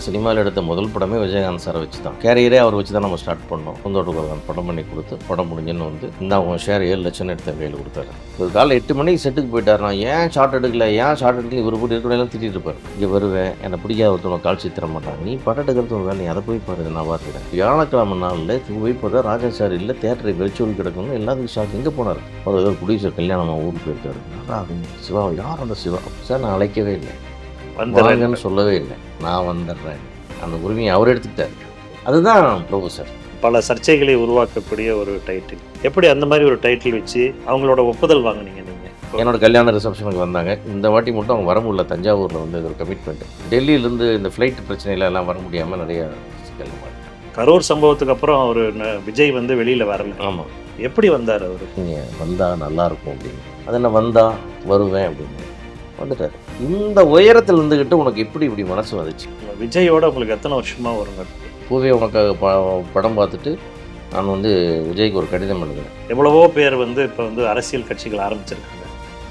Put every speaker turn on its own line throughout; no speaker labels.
சினிமாவில் எடுத்த முதல் படமே விஜயகாந்த் சாரை வச்சு தான் கேரியரே அவர் வச்சு தான் நம்ம ஸ்டார்ட் பண்ணோம். பூந்தோட்டக்குரகன் படம் பண்ணி கொடுத்து படம் முடிஞ்சுன்னு வந்து இந்த அவங்க ஷேர் ஏழு லட்சம் எடுத்த கையில் கொடுத்தாரு. ஒரு காலை எட்டு மணிக்கு செட்டுக்கு போயிட்டார் நான் ஏன் ஷார்ட் எடுக்கல? ஏன் ஷார்ட் எடுக்கல? இவர் போட்டு இருக்கிறதெல்லாம் திட்டிட்டு இருப்பார். இங்கே வருவேன் என்னை பிடிக்காத ஒருத்தவங்க கால் தர மாட்டாங்க நீ படம் எடுக்கிறது ஒரு வேலை அதை போய் பாரு நான் பார்த்துக்கிறேன். வியாழக்கிழமை நாளில் போய் பார்த்தா ராஜாச்சாரி இல்லை தேட்டரை வெளிச்சோல் கிடக்கணும் எல்லாத்துக்கும் ஷாக் எங்கே போனார்? அவர் ஏதோ ப்ரொடியூசர் ஊருக்கு போயிருக்காரு. யாரா அது? சிவா யார் அந்த சிவா? சார் நான் அழைக்கவே இல்லை.
வந்துடுறேன்.
வாங்கன்னு சொல்லவே இல்லை. நான் வந்துடுறேன். அந்த உரிமையை அவர் எடுத்துக்கிட்டார். அதுதான் பிரபு சார்.
பல சர்ச்சைகளை உருவாக்கக்கூடிய ஒரு டைட்டில் எப்படி அந்த மாதிரி ஒரு டைட்டில் வச்சு அவங்களோட ஒப்புதல் வாங்குனீங்க நீங்க?
என்னோட கல்யாண ரிசப்ஷனுக்கு வந்தாங்க. இந்த வாட்டி மட்டும் அவங்க வர முடியல. தஞ்சாவூரில் வந்து இது ஒரு கமிட்மெண்ட் டெல்லியிலேருந்து இந்த ஃப்ளைட் பிரச்சனையில எல்லாம் வர முடியாமல் நிறைய சிக்கல்
கரூர் சம்பவத்துக்கு அப்புறம் அவர் விஜய் வந்து வெளியில வரல.
ஆமாம்
எப்படி வந்தார் அவர்?
நீங்கள் வந்தால் நல்லா இருக்கும் அப்படின்னு. அது என்ன வந்தா வருவேன் அப்படின்னு. வந்துட்டார். இந்த உயரத்தில் இருந்துக்கிட்டு உனக்கு எப்படி இப்படி மனசு வந்துச்சு?
விஜயோட உங்களுக்கு எத்தனை வருஷமா ஒரு நட்பு
பூவே உனக்காக ப படம் பார்த்துட்டு நான் வந்து விஜய்க்கு ஒரு கடிதம் எழுதுறேன்.
எவ்வளவோ பேர் வந்து இப்போ வந்து அரசியல் கட்சிகள் ஆரம்பிச்சிருக்காங்க.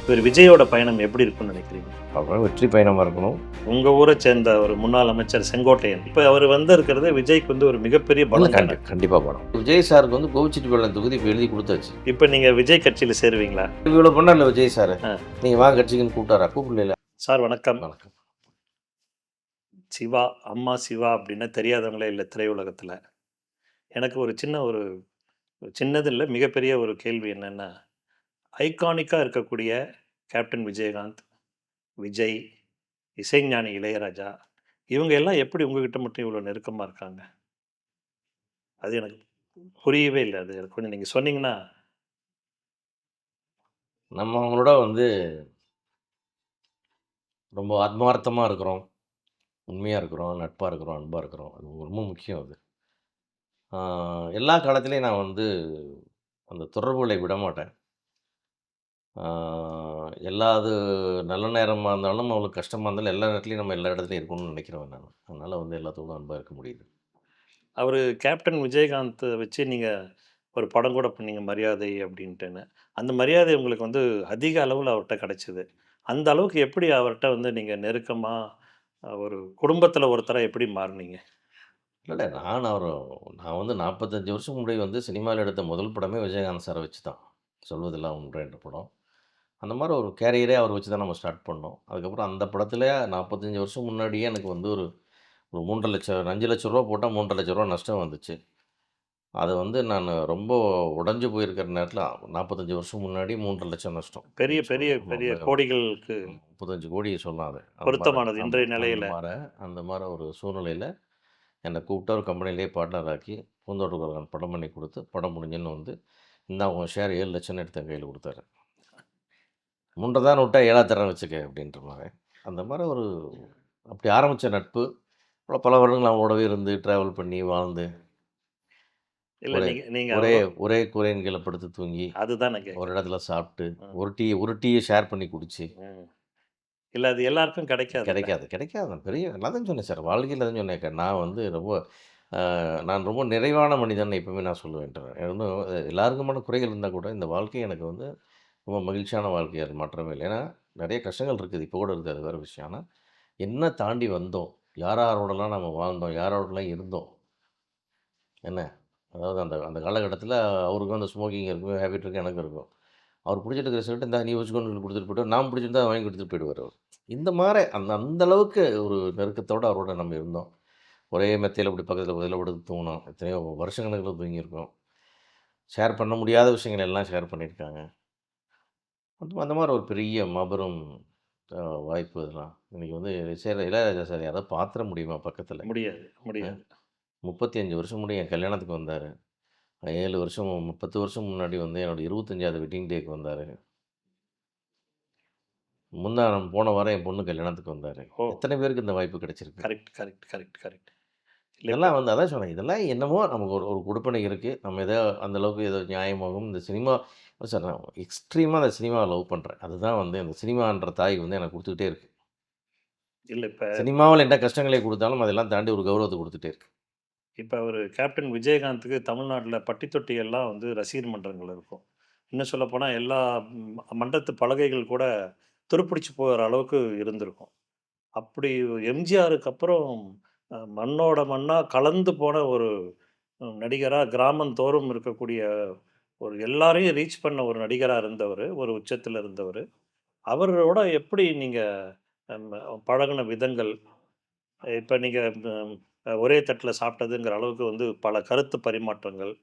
இவர் விஜயோட பயணம் எப்படி இருக்கும்னு நினைக்கிறீங்க?
அப்புறம் வெற்றி பயணமாக இருக்கணும்.
உங்க ஊரை சேர்ந்த ஒரு முன்னாள் அமைச்சர் செங்கோட்டையன். இப்போ அவர் வந்து இருக்கிறது விஜய்க்கு வந்து ஒரு மிகப்பெரிய பலம்
கண்டி கண்டிப்பாக படம் விஜய் சாருக்கு வந்து கோவிச்சிட்டு தொகுதி இப்போ எழுதி கொடுத்தாச்சு.
இப்போ நீங்க விஜய் கட்சியில சேருவீங்களா?
இவ்வளோ பண்ணல விஜய் சார். நீங்கள் வாங்க கட்சிக்குன்னு கூப்பிட்டாரா? கூப்பிடல
சார் வணக்கம்.
வணக்கம்.
சிவா அம்மா சிவா அப்படின்னா தெரியாதவங்களே இல்லை திரையுலகத்தில். எனக்கு ஒரு சின்ன ஒரு சின்னது இல்லை மிகப்பெரிய ஒரு கேள்வி என்னென்னா ஐகானிக்காக இருக்கக்கூடிய கேப்டன் விஜயகாந்த் விஜய் இசைஞானி இளையராஜா இவங்க எல்லாம் எப்படி உங்ககிட்ட மட்டும் இவ்வளோ நெருக்கமாக இருக்காங்க? அது எனக்கு புரியவே இல்லை. அது எனக்கு கொஞ்சம் நீங்கள் சொன்னீங்கன்னா
நம்ம அவங்களோட வந்து ரொம்ப ஆத்மார்த்தமாக இருக்கிறோம். உண்மையாக இருக்கிறோம் நட்பாக இருக்கிறோம் அன்பாக இருக்கிறோம். அது ரொம்ப முக்கியம் அது. எல்லா காலத்துலேயும் நான் வந்து அந்த தொடர்புகளை விட மாட்டேன். எல்லா அது நல்ல நேரமாக இருந்தாலும் அவ்வளோ கஷ்டமாக இருந்தாலும் எல்லா நேரத்துலையும் நம்ம எல்லா இடத்துலையும் இருக்கணும்னு நினைக்கிறேன் நான். அதனால் வந்து எல்லாத்தோடும் அன்பாக இருக்க முடியுது.
அவர் கேப்டன் விஜயகாந்த் வச்சு நீங்கள் ஒரு படம் கூட பண்ணீங்க மரியாதை அப்படின்ட்டுன்னு. அந்த மரியாதை உங்களுக்கு வந்து அதிக அளவில் அவர்கிட்ட கிடைச்சிது. அந்த அளவுக்கு எப்படி அவர்கிட்ட வந்து நீங்கள் நெருக்கமாக ஒரு குடும்பத்தில் ஒருத்தராக எப்படி மாறுனீங்க?
இல்லை நான் அவர் நான் வந்து நாற்பத்தஞ்சு வருஷம் முன்னாடி வந்து சினிமாவில் எடுத்த முதல் படமே விஜயகாந்த் சாரை வச்சு தான். சொல்வதெல்லாம் ஒன்று படம். அந்த மாதிரி ஒரு கேரியரே அவர் வச்சு தான் நம்ம ஸ்டார்ட் பண்ணோம். அதுக்கப்புறம் அந்த படத்தில் நாற்பத்தஞ்சு வருஷம் முன்னாடியே எனக்கு வந்து ஒரு ஒரு மூன்றரை லட்சம் அஞ்சு லட்ச ரூபா போட்டால் மூன்றரை லட்ச ரூபா நஷ்டம் வந்துச்சு. அது வந்து நான் ரொம்ப உடஞ்சி போயிருக்கிற நேரத்தில் நாற்பத்தஞ்சு வருஷம் முன்னாடி மூன்றரை லட்சம் நஷ்டம்.
பெரிய பெரிய பெரிய. கோடிகளுக்கு
முப்பத்தஞ்சு கோடி அந்த
பொருத்தமானது இன்றைய நிலையில.
மாதிரி அந்த மாதிரி ஒரு சூழ்நிலையில் என்னை கூப்பிட்டு ஒரு கம்பெனிலே பார்ட்னர் ஆக்கி பூந்தோட்டக்குரகன் படம் பண்ணி கொடுத்து படம் முடிஞ்சுன்னு வந்து இந்த அவங்க ஷேர் ஏழு லட்சம் எடுத்து கையில் கொடுத்தாரு. முண்டை தான் விட்டா ஏழா தரம் வச்சுக்க அப்படின்ற மாதிரி. அந்த மாதிரி ஒரு அப்படி ஆரம்பித்த நட்பு. பல வருடங்கள் அவங்களோடவே இருந்து ட்ராவல் பண்ணி வாழ்ந்து
இல்லை
ஒரே-
நீங்கள் நீங்கள்
ஒரே ஒரே குறையின் கீழே படுத்து தூங்கி
அதுதான்
ஒரு இடத்துல சாப்பிட்டு. ஒரு டீ ஒரு டீயை ஷேர் பண்ணி குடிச்சு.
இல்லை அது எல்லாருக்கும் கிடைக்காது
கிடைக்காது கிடைக்காது. பெரிய தான் சொன்னேன் சார் வாழ்க்கையில் தான் சொன்னேன். நான் வந்து ரொம்ப நான் ரொம்ப நிறைவான மனிதன் எப்பவுமே நான் சொல்லுவேன் இன்னும் எல்லாருக்குமான குறைகள் இருந்தால் கூட இந்த வாழ்க்கை எனக்கு வந்து ரொம்ப மகிழ்ச்சியான வாழ்க்கை அது மாற்றமே இல்லை. ஏன்னா நிறைய கஷ்டங்கள் இருக்குது. இப்போ கூட இருக்குது அது வேறு விஷயம். ஆனால் என்ன தாண்டி வந்தோம்? யார் யாரோடலாம் நம்ம வாழ்ந்தோம்? யாரோடலாம் இருந்தோம்? என்ன? அதாவது அந்த அந்த காலகட்டத்தில் அவருக்கும் அந்த ஸ்மோக்கிங் இருக்கும் ஹேபிட் இருக்கும் எனக்கும் இருக்கும். அவர் பிடிச்சிட்டு இருக்கிற இந்த நீ வச்சுக்கொண்டு கொடுத்துட்டு போய்ட்டு நான் பிடிச்சிருந்தா வாங்கி கொடுத்துட்டு போயிடுவார் அவர். இந்த மாதிரி அந்த அந்த அளவுக்கு ஒரு நெருக்கத்தோடு அவரோட நம்ம இருந்தோம். ஒரே மெத்தையில் இப்படி பக்கத்தில் பதில் படுத்து தூங்கினோம். எத்தனையோ வருஷக்கணக்கில் தூங்கியிருக்கோம். ஷேர் பண்ண முடியாத விஷயங்கள் எல்லாம் ஷேர் பண்ணியிருக்காங்க. அந்த அந்த மாதிரி ஒரு பெரிய மாபெரும் வாய்ப்பு இதெல்லாம். இன்றைக்கி வந்து சரி இளையராஜா சார் யாராவது பாத்திர முடியுமா பக்கத்தில்?
முடியாது முடியாது.
முப்பத்தி அஞ்சு வருஷம் முன்னாடி என் கல்யாணத்துக்கு வந்தார். ஏழு வருஷம் முப்பத்து வருஷம் முன்னாடி வந்து என்னோட இருபத்தஞ்சாவது வெட்டிங் டேக்கு வந்தார். முந்தா போன வாரம் என் பொண்ணு கல்யாணத்துக்கு வந்தார். எத்தனை பேருக்கு இந்த வாய்ப்பு கிடைச்சிருக்கு?
கரெக்ட் கரெக்ட் கரெக்ட் கரெக்ட்
இதெல்லாம் வந்து அதான் சொன்னேன். இதெல்லாம் என்னமோ நமக்கு ஒரு ஒரு கொடுப்பனை இருக்குது நம்ம ஏதோ அந்த அளவுக்கு ஏதோ நியாயமாகும் இந்த சினிமா சார் நான் எக்ஸ்ட்ரீமாக அந்த சினிமாவை லவ் பண்ணுறேன் அதுதான் வந்து அந்த சினிமான்ற தாய் வந்து எனக்கு கொடுத்துக்கிட்டே இருக்கு.
இல்லை இப்போ
சினிமாவில் என்ன கஷ்டங்களை கொடுத்தாலும் அதெல்லாம் தாண்டி ஒரு கௌரவத்தை கொடுத்துட்டே இருக்கு.
இப்போ அவர் கேப்டன் விஜயகாந்த்துக்கு தமிழ்நாட்டில் பட்டி தொட்டி எல்லாம் வந்து ரசிகர் மன்றங்கள் இருக்கும். இன்னும் சொல்லப்போனால் எல்லா மன்றத்து பலகைகள் கூட துருப்பிடிச்சு போகிற அளவுக்கு இருந்திருக்கும். அப்படி எம்ஜிஆருக்கு அப்புறம் மண்ணோட மண்ணாக கலந்து போன ஒரு நடிகராக கிராமந்தோறும் இருக்கக்கூடிய ஒரு எல்லாரையும் ரீச் பண்ண ஒரு நடிகராக இருந்தவர் ஒரு உச்சத்தில் இருந்தவர். அவரோட எப்படி நீங்கள் பழகின பழகுன விதங்கள், இப்போ நீங்கள் ஒரே தட்டில் சாப்பிட்டதுங்கிற அளவுக்கு வந்து பல கருத்து பரிமாற்றங்கள்.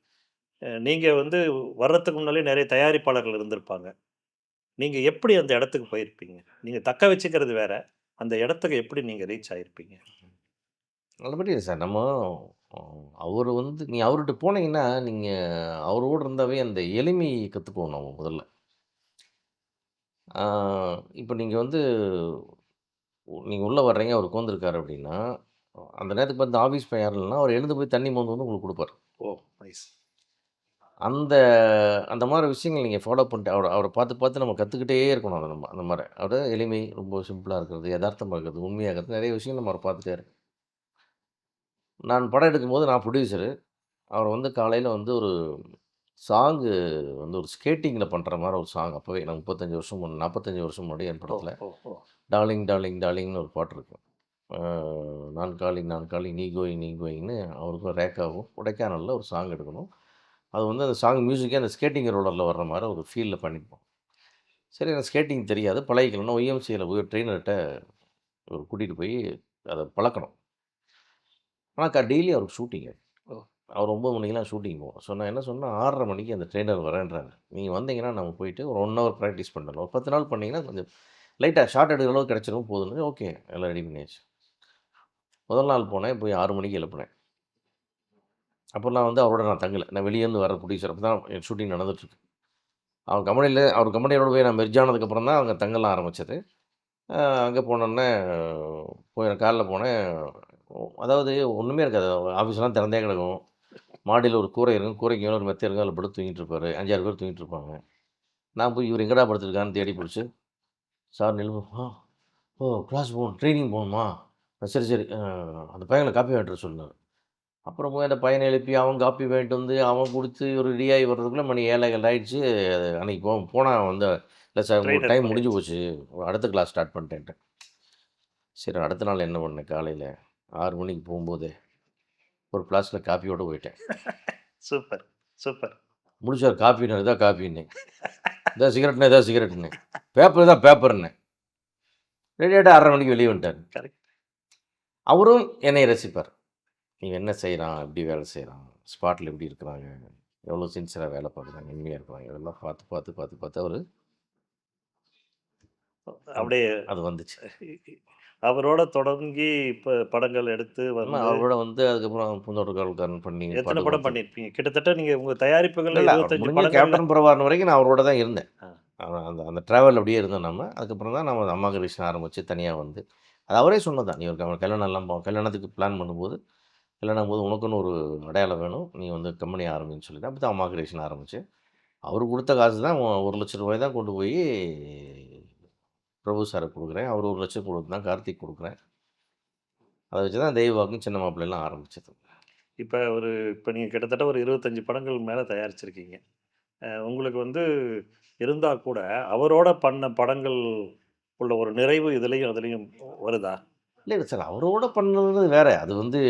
நீங்கள் வந்து வர்றதுக்கு முன்னாலே நிறைய தயாரிப்பாளர்கள் இருந்திருப்பாங்க. நீங்கள் எப்படி அந்த இடத்துக்கு போயிருப்பீங்க? நீங்கள் தக்க வச்சுக்கிறது வேற. அந்த இடத்துக்கு எப்படி நீங்கள் ரீச் ஆகிருப்பீங்க
நல்லபடியா சார். நம்ம அவர் வந்து நீ அவர்கிட்ட போனீங்கன்னா, நீங்கள் அவரோட இருந்தாவே அந்த எளிமை கற்றுக்குவோம் நம்ம முதல்ல. இப்போ நீங்கள் வந்து நீங்கள் உள்ளே வர்றீங்க, அவர் உட்காந்துருக்காரு அப்படின்னா, அந்த நேரத்துக்கு பார்த்து ஆஃபீஸ் பையன் யாரும் இல்லன்னா, அவரு எழுந்து போய் தண்ணி மோந்து வந்து உங்களுக்கு குடுப்பாரு.
ஓ! நைஸ்.
அந்த அந்த மாரி விஷயங்கள் நீங்க ஃபாலோ பண்ணிட்டு அவர அவர பார்த்து பார்த்து நம்ம கத்துக்கிட்டே இருக்கணும் அத நம்ம அந்த மாரி. அவரு எளிமை, ரொம்ப சிம்பிளா இருக்கிறது, எதார்த்தமா இருக்கிறது, உண்மையா இருக்கிறது, நெறைய விஷயங்கள் நம்ம அவர பார்த்துட்டே இருக்கணும். நான் படம் எடுக்கும்போது நான் ப்ரொடியூசரு. அவர் வந்து காலையில வந்து ஒரு சாங்கு வந்து ஒரு ஸ்கேட்டிங்கில பண்ற மாரி ஒரு சாங் அப்பவே நான் 35 வருஷம் 45 வருஷம் முன்னாடி என்! படத்தில. டார்லிங் டார்லிங் டார்லிங்ன்னு ஒரு பாட்டு இருக்கும். ஆ நான் காலிங் நான் காலிங் நீ கோயிங் நீ கோயிங்ன்னு அவருக்கும் ரேகாவும் கொடைக்கானல்ல ஒரு சாங் எடுக்கணும். அது வந்து அந்த சாங் மியூசிக்கே அந்த ஸ்கேட்டிங் ரோலர்ல வர்ற மாரி ஒரு ஃபீல்ல பண்ணியிருப்போம். சரி எனக்கு ஸ்கேட்டிங் தெரியாது. பழகிக்கணும்னு ஒய்எம்சிஏல போய் ஒரு கூட்டிட்டு போய் அத பழக்கணும். ஆனா க டெய்லி அவருக்கு ஷூட்டிங்கு. அவர் 9 மணிக்கெல்லாம் ஷூட்டிங். ஸோ நான் என்ன சொன்னேன் 6:30 மணிக்கு அந்த ட்ரெய்னர் வரேன்றாரு. நீங்க வந்தீங்கன்னா நம்ம போயிட்டு ஒரு 1 ஹவர் பிராக்டிஸ் பண்ணலாம். ஒரு 10 நாள் பண்ணீங்கன்னா கொஞ்சம் லைட்டா ஷார்ட் எடுக்கிற அளவுக்கு கிடைச்சிரும் போதும்ன்னு ஓகே எல்லாம் ரெடி பண்ணியாச்சு. முதல் நாள் போனேன். போய் ஆறு மணிக்கு எழுப்பினேன் அப்போல்லாம் வந்து அவரோட நான் தங்கலை நான் வெளியேருந்து வர ப்ரொடியூசர். அப்போ தான் என் ஷூட்டிங் நடந்துட்டுருக்கு. அவர் கம்பெனியில் அவர் கம்பெனியோட போய் நான் மெர்ஜ் ஆனதுக்கப்புறம் தான் அங்க தங்கலாம் ஆரம்பிச்சது. அங்கே போனோன்னே போய் காலில் போனேன். அதாவது ஒன்றுமே இருக்காது. ஆஃபீஸ்லாம் திறந்தே கிடக்கும். மாடியில் ஒரு கூரை இருக்கும். கூரைக்கு மேல ஒரு மெத்தை இருக்கும். அதில் படுத்து தூங்கிட்டு இருப்பார் அஞ்சாறு பேர் தூங்கிட்டு இருப்பாங்க. நான் போய் இவர் எங்கடா படுத்துருக்கான்னு தேடி பிடிச்சி சார் எழுப்பு ஓ கிளாஸ் போகணும். ட்ரைனிங் போகணுமா? சரி, சரி. அந்த பையன்கள காப்பி வாங்கிட்டு சொல்லுனாரு. அப்புறம் போய் அந்த பையன எழுப்பி அவன் காப்பி வாங்கிட்டு வந்து, அவன் குடுத்து இவரு ரெடி ஆகி வர்றதுக்குள்ள மணி 7 7 ஆயிடுச்சு. அன்னைக்கு போ போனா வந்து இல்ல சார் உங்களுக்கு டைம் முடிஞ்சு. போச்சு. அடுத்த கிளாஸ் ஸ்டார்ட் பண்ணிட்டேன்ட்டேன். சரி அடுத்த நாள் என்ன பண்ணேன் காலையில 6 மணிக்கு போம்போதே, ஒரு ஃப்ளாஸ்க்ல காப்பியோட போயிட்டேன்.
Super, super.
முடிச்சாரு காப்பின்னாரு. இதான் காப்பின்னேன். இதான் சிகரெட்னா இதான் சிகரெட்ன்னேன். பேப்பர் இதான் பேப்பர்ன்னேன். ரெடி ஆயிட்டு 6:30 மணிக்கு வெளிய வந்துட்டாரு. அவரும் என்னைய ரசிப்பார். இவன் என்ன செய்றான்? எப்படி வேலை செய்றான்? ஸ்பாட்ல எப்படி இருக்கிறாங்க? எவ்வளோ சின்சியரா வேலை பார்க்குறாங்க? உண்மையா இருக்கிறாங்க? இதெல்லாம் பார்த்து, பார்த்து, பார்த்து, பார்த்து அவரு
அப்படியே
அது வந்துச்சு.
அவரோட தொடங்கி இப்ப படங்கள் எடுத்து வந்து
அவரோட வந்து அதுக்கப்புறம் பூந்தோட்ட காவல்காரன் பண்ணி
எத்தன படம் பண்ணியிருப்பீங்க? கிட்டத்தட்ட நீங்க உங்க
இல்ல,
தயாரிப்புகள்ல
இல்ல. அவர்
25
முடிஞ்சு
படங்கள்ல
கேப்டன் பிரபாகரன் வரைக்கும் நான் அவரோட தான் இருந்தேன். அந்த அந்த ட்ராவல் அப்படியே இருந்தோம் நம்ம. அதுக்கப்புறம் தான் நம்ம அம்மா கிருஷ்ணா ஆரம்பிச்சு தனியா வந்து அது அவரே சொன்னது தான். நீ ஒரு கல்யாணம் எல்லாம் கல்யாணத்துக்கு பிளான் பண்ணும்போது கல்யாணம் போது உனக்குன்னு ஒரு அடையாளம் வேணும். நீ வந்து கம்பெனி ஆரம்பின்னு சொல்லி தான் அப்போ தான் அம்மா கிருஷ்ணா ஆரம்பிச்சு. அவர் கொடுத்த காசு தான் ஒரு லட்ச ரூபாய் தான் கொண்டு போய் பிரபு சாரை கொடுக்குறேன் அவர் ஒரு லட்சம் கொடுத்து தான் கார்த்திக் கொடுக்குறேன் அதை வச்சு தான் தெய்வாக்கும் சின்ன மாப்பிள்ளைலாம் ஆரம்பிச்சது.
இப்போ ஒரு இப்போ நீங்கள் கிட்டத்தட்ட ஒரு 25 படங்கள் மேலே தயாரிச்சிருக்கீங்க. உங்களுக்கு வந்து இருந்தால் கூட, அவரோட பண்ண படங்கள் உள்ள ஒரு நிறைவு இதுலயும் அதுலயும் வருதா?
இல்ல, சார். அவரோட பண்ணது வேற. அது வந்து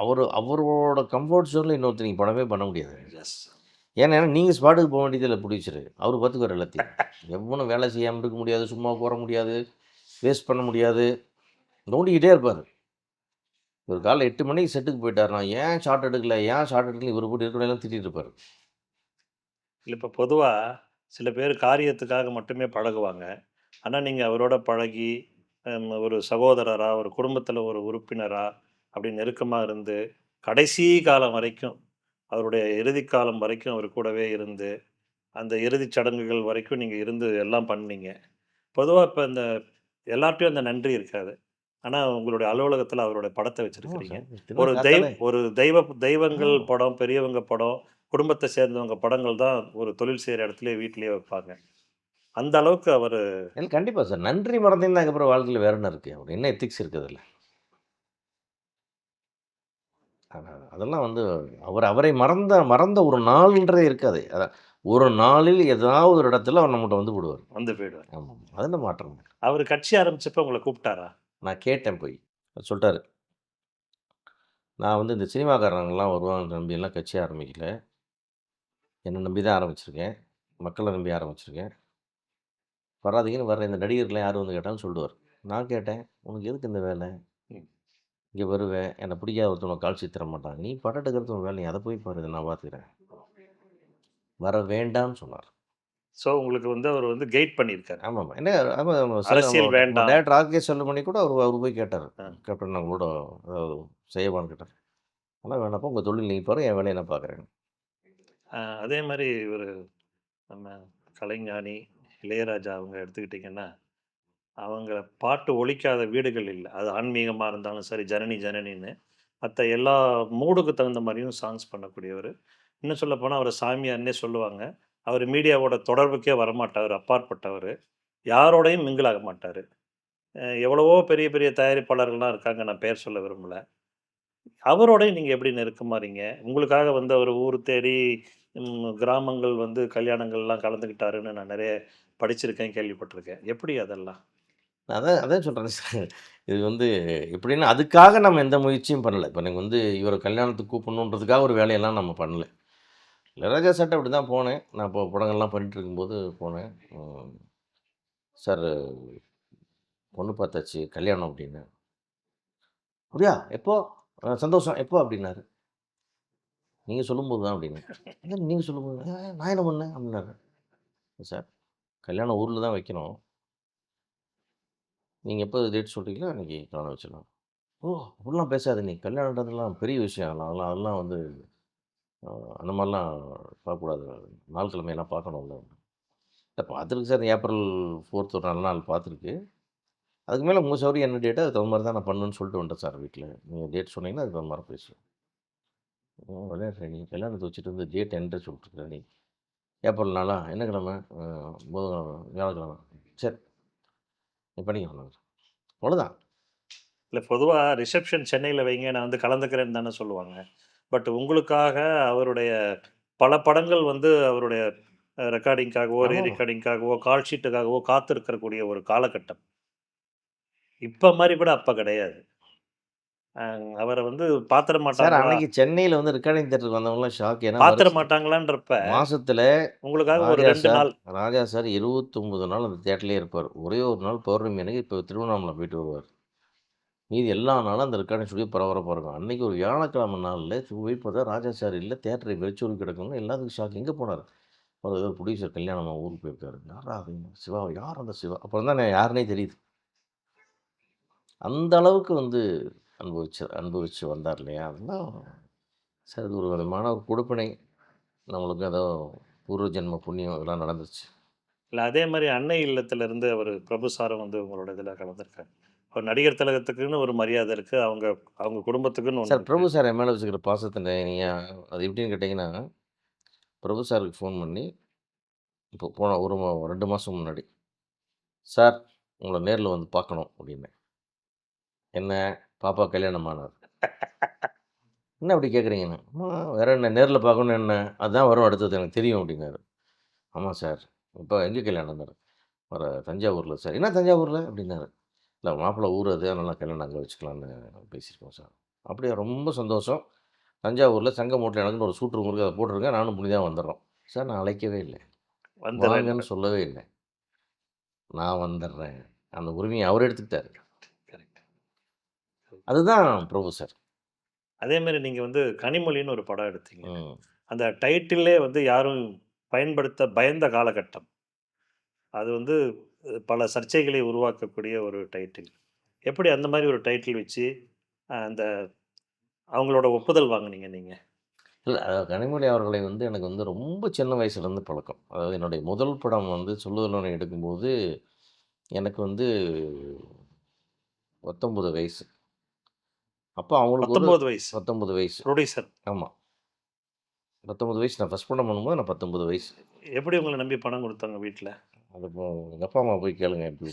அவரு அவரோட கம்ஃபோர்ட் ஜோன்ல இன்னொருத்தர் நீங்க படமே பண்ண முடியாது.
எஸ்.
ஏன்னா நீங்க ஸ்பாட்டுக்கு போ வேண்டியது இல்ல ப்ரொடியூசரு. அவரு பார்த்துக்குவாரு எல்லாத்தையும். எவனும் வேலை செய்யாம இருக்க முடியாது. சும்மா உட்கார முடியாது. வேஸ்ட் பண்ண முடியாது. நோண்டிக்கிட்டே இருப்பாரு. ஒரு காலைல 8 மணிக்கு செட்டுக்கு போயிட்டாருன்னா, ஏன் ஷாட் எடுக்கல? ஏன் ஷாட் எடுக்கல? இவரு போட்டு இருக்கிறவங்கலாம் திட்டிட்டு இருப்பாரு.
இல்ல இப்ப பொதுவா சில பேர் காரியத்துக்காக மட்டுமே பழகுவாங்க. ஆனா நீங்க அவரோட பழகி, ஒரு சகோதரரா, ஒரு குடும்பத்துல ஒரு உறுப்பினரா, அப்படி நெருக்கமா இருந்து, கடைசி காலம் வரைக்கும், அவருடைய இறுதிக் காலம் வரைக்கும் அவர் கூடவே இருந்து, அந்த இறுதிச் சடங்குகள் வரைக்கும் நீங்க இருந்து எல்லாம் பண்ணீங்க. பொதுவா இப்ப இந்த எல்லார்ட்டயும் அந்த நன்றி இருக்காது. ஆனா உங்களுடைய அலுவலகத்துல அவருடைய படத்த வச்சிருக்கிறீங்க. ஒரு தெய்வ ஒரு தெய்வ தெய்வங்கள். படம், பெரியவங்க படம், குடும்பத்த சேர்ந்தவங்க படங்கள் தான் ஒரு தொழில் செய்ற இடத்துலயே வீட்லயே வைப்பாங்க. அந்த அளவுக்கு அவரு
இல்ல கண்டிப்பா சார். நன்றி மறந்தீங்கன்னா அதுக்கப்புறம் வாழ்க்கையில வேற என்ன இருக்கு? அவரு என்ன எத்திக்ஸ் இருக்கு அதுல? அத அதெல்லாம் வந்து அவர் அவரை மறந்த மறந்த ஒரு நாள்ன்றதே இருக்காது. அதான் ஒரு நாளில் ஏதாவது ஒரு இடத்துல அவர் நம்மட்ட வந்து விடுவாரு.
வந்து போயிடுவாரு.
ஆமா. அதுல மாற்றம்.
அவரு கட்சி ஆரம்பிச்சப்ப உங்கள கூப்பிட்டாரா?
நான் கேட்டேன் போய். அவர் சொல்ட்டாரு. நான் வந்து இந்த சினிமாக்காரங்கலாம் வருவாங்கன்னு நம்பிலாம் கட்சி ஆரம்பிக்கல. என்ன நம்பி தான் ஆரம்பிச்சிருக்கேன். மக்கள நம்பி ஆரம்பிச்சிருக்கேன். வராதீங்கன்னு வர்ற இந்த நடிகர்கள்லாம் யார் வந்து கேட்டாலும் சொல்லுவார். நான் கேட்டேன், "உனக்கு எதுக்கு இந்த வேலை? இங்க வருவ, என்ன பிடிக்காத ஒருத்தவங்க கால் ஷீட் தர மாட்டாங்க. நீ படம் எடுக்கிறது உன் வேலை. நீ அத போய் பாரு. நான் பார்த்துக்கிறேன்." வர வேண்டாம்னு சொன்னார்.
ஸோ உங்களுக்கு வந்து அவர் வந்து கைட் பண்ணியிருக்காரு.
ஆமாமா. என்ன ஆமா ஆமா. சில
அரசியல் வேண்டாம்.
Director RK. செல்வமணி கூட அவரு அவரு போய் கேட்டாரு. கேப்டன் அதாவது செய்யவான்னு கேட்டாரு. அதெல்லாம் வேணாம்ப்பா. உங்க தொழில் நீங்க பாருங்க. என் வேலைய நான் பார்க்குறேன்.
அதே மாரி இவரு நம்ம கலைஞானி, இளையராஜா அவங்க எடுத்துக்கிட்டிங்கன்னா, அவங்க பாட்டு ஒழிக்காத வீடுகள் இல்லை அது ஆன்மீகமாக இருந்தாலும் சரி, ஜனனி ஜனனின்னு மற்ற எல்லா மூடுக்கு தகுந்த மாதிரியும் சாங்ஸ் பண்ணக்கூடியவர் இன்னும் சொல்லப்போனால் அவர் சாமியார்னே சொல்லுவாங்க. அவர் மீடியாவோட தொடர்புக்கே வரமாட்டார் அப்பாற்பட்டவர் யாரோடையும் மிங்கிளாக மாட்டார் எவ்வளவோ பெரிய பெரிய தயாரிப்பாளர்கள்லாம் இருக்காங்க. நான் பெயர் சொல்ல விரும்பல. அவரோடையும் நீங்கள் எப்படி நெருக்கமாறீங்க? உங்களுக்காக வந்து அவர் ஊர் தேடி கிராமங்கள் வந்து கல்யாணங்கள்லாம் கலந்துக்கிட்டாருன்னு நான் நிறைய படிச்சிருக்கேன், கேள்விப்பட்டிருக்கேன் எப்படி அதெல்லாம்?
அதான் அதான் சொல்கிறேன் சார். இது வந்து எப்படின்னா, அதுக்காக நம்ம எந்த முயற்சியும் பண்ணலை இப்போ எனக்கு வந்து இவரை கல்யாணத்துக்கு கூப்பிடணுன்றதுக்காக ஒரு வேலையெல்லாம் நம்ம பண்ணலை இளையராஜா சார்ட்ட அப்படி தான் போனேன். நான் இப்போ படங்கள்லாம் பண்ணிட்டு இருக்கும்போது போனேன். "சார் பொண்ணு பார்த்தாச்சு. கல்யாணம்" அப்படின்னு "அப்படியா? எப்போ? சந்தோஷம். எப்போ?" அப்படின்னாரு. நீங்கள் சொல்லும்போது தான்" அப்படின்னு நீங்கள் சொல்லும்போது? நான் என்ன பண்ணேன்?" அப்படின்னாரு. "சார் கல்யாணம் ஊரில் தான் வைக்கணும். நீங்கள் எப்போ டேட் சொல்கிறீங்களோ அன்னைக்கு கல்யாணம் வச்சிடலாம்." "ஓ! அப்படிலாம் பேசாத நீ. கல்யாணன்றதுலாம் பெரிய விஷயம். அதெல்லாம் அதெல்லாம் வந்து அந்த மாதிரிலாம் பார்க்கக்கூடாது. நாள் கிழமையெல்லாம் பார்க்கணும்ல." இல்லை பார்த்துருக்கு சார். ஏப்ரல் ஃபோர்த் ஒரு நல்ல நாள் பார்த்துருக்கு. அதுக்கு மேலே உங்கள் சௌகரியம் என்ன டேட்டோ அதுக்கு தகுந்த மாதிரி தான் நான் பண்ணணும்னு சொல்லிட்டு வந்துட்டேன் சார் வீட்டில் நீங்கள் டேட் சொன்னீங்கன்னா அதுக்கு தகுந்த மாதிரி பேசுவேன் "ம் விளையாடுற நீ. வச்சுட்டு வந்து டேட் என்ன சொல்லிட்டுருக்க நீ. ஏப்ரல் நாளா? என்ன கிழமை? புதன்கிழமை, வியாழக்கிழமை. சரி. நீ பண்ணிக்கோ." அவ்வளோதான்.
இல்ல பொதுவா ரிசப்ஷன் சென்னையில வைங்க. நான் வந்து கலந்துக்கிறேன்னு தானே சொல்லுவாங்க. பட் உங்களுக்காக அவருடைய பல படங்கள் வந்து அவருடைய அ ரெக்கார்டிங்க்காகவோ, ரீ
ஆமாமா.
ரெக்கார்டிங்க்காகவோ, கால் ஷீட்டுக்காகவோ காத்திருக்கக்கூடிய ஒரு காலகட்டம். இப்ப மாரி கூட அப்ப கிடையாது. அவர வந்து பாத்துற
சார்
மாட்டாங்களா?
அன்னைக்கு சென்னையில வந்து ரெக்கார்டிங் தியேட்டருக்கு வந்தவங்கலாம் ஷாக். ஏன்னா
பாத்துற
வருஷ
மாட்டாங்களான்றப்ப,
மாசத்துல
உங்களுக்காக ஒரு
ராஜா
2
சார்
நாள்
ராஜா சார் 29 நாள் அந்த தியேட்டர்லயே இருப்பாரு. ஒரே ஒரு நாள் பௌர்ணமி அன்னைக்கு இப்போ திருவண்ணாமலை போயிட்டு வருவாரு. மீதி எல்லா நாளும் அந்த ரெக்கார்டிங் ஸ்டுடியோ பரபரப்பா இருக்கும். அன்னைக்கு ஒரு வியாழக்கிழமை நாள்ல போய் பார்த்தா ராஜா சார் இல்ல. தியேட்டர் வெறிச்சோடி கிடக்குன்னு எல்லாத்துக்கும் ஷாக். எங்க போனாரு? அவரு ஏதோ ப்ரொடியூசர் கல்யாணமா ஊருக்கு போயிருக்காரு. அது? சிவா யார் அந்த சிவா? அப்புறம் தான் யாருன்னே தெரியுது. அந்த அளவுக்கு வந்து அனுபவிச்சு அனுபவிச்சு வந்தார் இல்லையா? அதெல்லாம் சார் இது ஒரு விதமான ஒரு கொடுப்பினை. நம்மளுக்கு ஏதோ பூர்வ ஜென்ம புண்ணியம் இதெல்லாம் நடந்துச்சு.
இல்ல அதே மாரி அன்னை இல்லத்திலிருந்து அவரு பிரபு சாரும் வந்து உங்களோட இதில கலந்துருக்காரு. ஒரு நடிகர் திலகத்துக்குன்னு ஒரு மரியாதை இருக்கு. அவங்க அவங்க குடும்பத்துக்குன்னு
சார். பிரபு சார் என் மேல வச்சுக்கிற பாசத்த நீங்க அது எப்படின்னு கேட்டீங்கன்னா, பிரபு சாருக்கு ஃபோன் பண்ணி, இப்போ போன ஒரு மா 2 மாசம் முன்னாடி, "சார் உங்கள நேர்ல வந்து பார்க்கணும்" அப்படின்னேன். "என்ன பாப்பா கல்யாணமான்னாரு." "என்ன அப்படி கேட்குறீங்கன்னு?" "ஆமா வேற என்ன நேர்ல பார்க்கணும்னு என்ன? அதான் வரும் அடுத்தது எனக்கு தெரியும்" அப்படின்னாரு. "ஆமா சார். இப்போ எங்க கல்யாணம்னாரு. "வர தஞ்சாவூர்ல சார்." "என்ன தஞ்சாவூர்ல?" அப்படின்னாரு. "இல்ல மாப்பிள்ளை ஊர் அது. அதனால கல்யாணம் அங்க வச்சுக்கலான்னு பேசியிருக்கோம் சார்." "அப்படியா ரொம்ப சந்தோஷம். தஞ்சாவூர்ல சங்கமூட்டில எனக்குன்னு ஒரு சூட் ரூம் இருக்கு. அத போட்டுருங்க. நானும் புனிதா வந்துடுறோம்." சார் நான் அழைக்கவே இல்ல.
வந்துடுறேன்.
வாங்கன்னு சொல்லவே இல்ல. நான் வந்துடுறேன். அந்த உரிமைய அவரு எடுத்துக்கிட்டாரு. அதுதான் பிரபு சார்.
அதே மாரி நீங்க வந்து கனிமொழின்னு ஒரு படம் எடுத்தீங்க. அந்த டைட்டிலே வந்து யாரும் பயன்படுத்த பயந்த காலகட்டம். அது வந்து பல சர்ச்சைகளை உருவாக்கக்கூடிய ஒரு டைட்டில். எப்படி அந்த மாரி ஒரு டைட்டில் வச்சு, அந்த அவங்களோட ஒப்புதல் வாங்குனீங்க நீங்க?
இல்ல கனிமொழி அவர்களை வந்து எனக்கு வந்து ரொம்ப சின்ன வயசுலேருந்து பழக்கம். அதாவது என்னுடைய முதல் படம் வந்து சொல்லுதலோனை எடுக்கும்போது, எனக்கு வந்து 19 வயசு. அப்ப அவங்களுக்கு
19 வயசு.
19 வயசு.
புரொடியூசர்.
ஆமா. 19 வயசு. நான் ஃபர்ஸ்ட் படம் பண்ணும்போது நான் 19 வயசு.
எப்படி உங்கள நம்பி பணம் குடுத்தாங்க வீட்ல?
அது இப்போ எங்க அப்பா, அம்மா போய் கேளுங்க எப்படி